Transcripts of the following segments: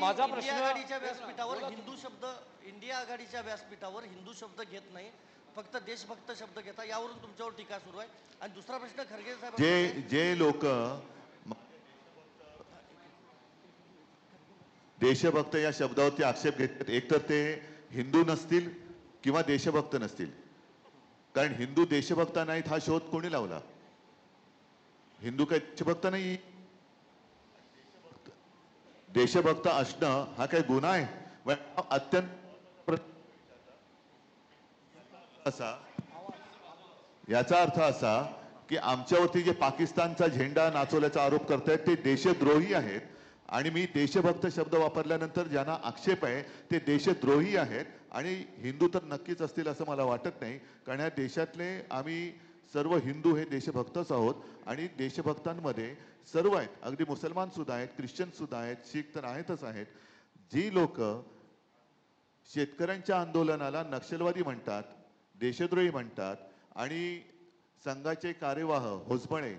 माझा इंडिया प्रश्न आघाडीच्या व्यासपीठावर हिंदू शब्द इंडिया आघाडीच्या व्यासपीठावर हिंदू शब्द घेत नाही. फक्त देशभक्त शब्द घेता. यावरून तुमच्यावर टीका सुरू आहे. आणि दुसरा प्रश्न खरगे साहेब जे जे लोक देशभक्त या शब्दावरती आक्षेप घेतात. एकतर ते हिंदू नसतील किंवा देशभक्त नसतील. कारण हिंदू देशभक्त नाहीत हा शोध कोणी लावला? हिंदू काही देशभक्त नाही देशभक्त असणं हा काही गुन्हा आहे. व अत्यंत प्र- असा याचा अर्थ असा की आमच्यावरती जे पाकिस्तानचा झेंडा नाचवल्याचा आरोप करतायत ते देशद्रोही आहेत. आणि मी देशभक्त शब्द वापरल्यानंतर ज्यांना आक्षेप आहे ते देशद्रोही आहेत. आणि हिंदू तर नक्कीच असतील असं मला वाटत नाही. कारण या देशातले आम्ही सर्व हिंदू हे देशभक्तच आहोत आणि देशभक्तांमध्ये सर्व आहेत. अगदी मुसलमान सुद्धा आहेत ख्रिश्चन सुद्धा आहेत शीख तर आहेतच आहेत. जी लोक शेतकऱ्यांच्या आंदोलनाला नक्षलवादी म्हणतात देशद्रोही म्हणतात आणि संघाचे कार्यवाह होसबळे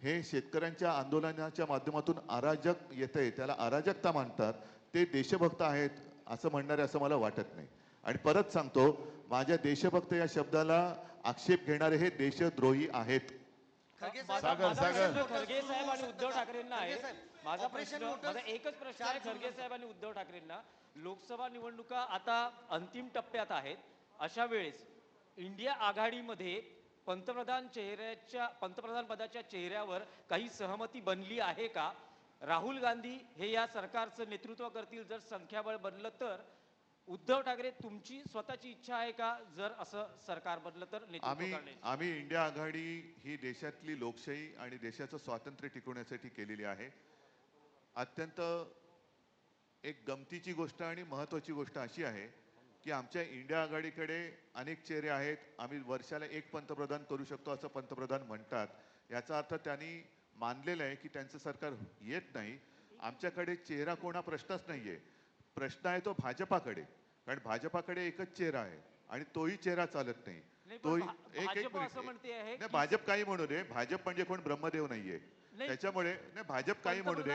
हे शेतकऱ्यांच्या आंदोलनाच्या माध्यमातून अराजक येते त्याला अराजकता मानतात. ते देशभक्त आहेत असं म्हणणारे असं मला वाटत नाही. आणि परत सांगतो माझ्या देशभक्त या शब्दाला आक्षेप घेणारे हे देशद्रोही आहेत. सागर. प्रश्न खरगे साहेब आणि उद्धव ठाकरेंना आहे. माझा प्रश्न माझा एकच प्रश्न आहे खरगे साहेब आणि उद्धव ठाकरेंना. लोकसभा निवडणुका आता अंतिम टप्प्यात आहेत. अशा वेळेस इंडिया आघाडीमध्ये पंतप्रधान चेहऱ्याच्या पंतप्रधान पदाच्या चेहऱ्यावर काही सहमती बनली आहे का? राहुल गांधी हे या सरकारचं नेतृत्व करतील. जर संख्याबळ बनलं तर उद्धव ठाकरे तुमची स्वतःची इच्छा आहे का जर असं सरकार बनलं तर आम्ही आम्ही इंडिया आघाडी ही देशातली लोकशाही आणि देशाचं स्वातंत्र्य टिकवण्यासाठी केलेली आहे. अत्यंत एक गमतीची गोष्ट आणि महत्वाची गोष्ट अशी आहे की आमच्या इंडिया आघाडीकडे अनेक चेहरे आहेत. आम्ही वर्षाला एक पंतप्रधान करू शकतो असं पंतप्रधान म्हणतात. याचा अर्थ त्यांनी मानलेलं आहे की त्यांचं सरकार येत नाही. आमच्याकडे चेहरा कोणा प्रश्नच नाहीये. प्रश्न आहे तो भाजपाकडे. कारण भाजपाकडे एकच चेहरा आहे आणि तोही चेहरा चालत नाही. तोही एक एक मिनिट. म्हणते भाजप काही म्हणू दे भाजप म्हणजे कोण? ब्रह्मदेव नाहीये. नाही. त्याच्यामुळे नाही भाजप काही म्हणू दे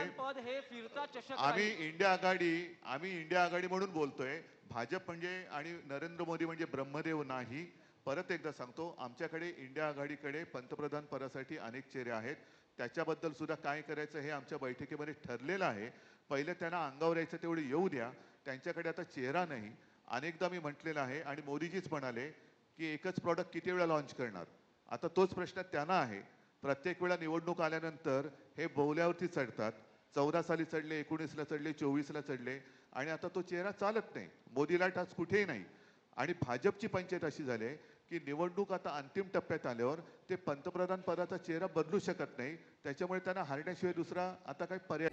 आम्ही. इंडिया आघाडी आम्ही इंडिया आघाडी म्हणून बोलतोय. भाजप म्हणजे आणि नरेंद्र मोदी म्हणजे ब्रह्मदेव नाही. परत एकदा सांगतो आमच्याकडे इंडिया आघाडीकडे पंतप्रधान पदासाठी अनेक चेहरे आहेत. त्याच्याबद्दल सुद्धा काय करायचं हे आमच्या बैठकीमध्ये ठरलेलं आहे. पहिले त्यांना अंगावर यायचं तेवढे येऊ द्या. त्यांच्याकडे आता चेहरा नाही. अनेकदा मी म्हटलेलं आहे आणि मोदीजीच म्हणाले की एकच प्रॉडक्ट किती वेळा लॉन्च करणार? आता तोच प्रश्न त्यांना आहे. प्रत्येक वेळा निवडणूक आल्यानंतर हे बोवल्यावरती चढतात. चौदा साली चढले एकोणीसला चढले चोवीसला चढले आणि आता तो चेहरा चालत नाही. मोदीला टास्क कुठेही नाही. आणि भाजपची पंचायत अशी झाली आहे की निवडणूक आता अंतिम टप्प्यात आल्यावर ते पंतप्रधान पदाचा चेहरा बदलू शकत नाही. त्याच्यामुळे त्यांना हारण्याशिवाय दुसरा आता काही पर्याय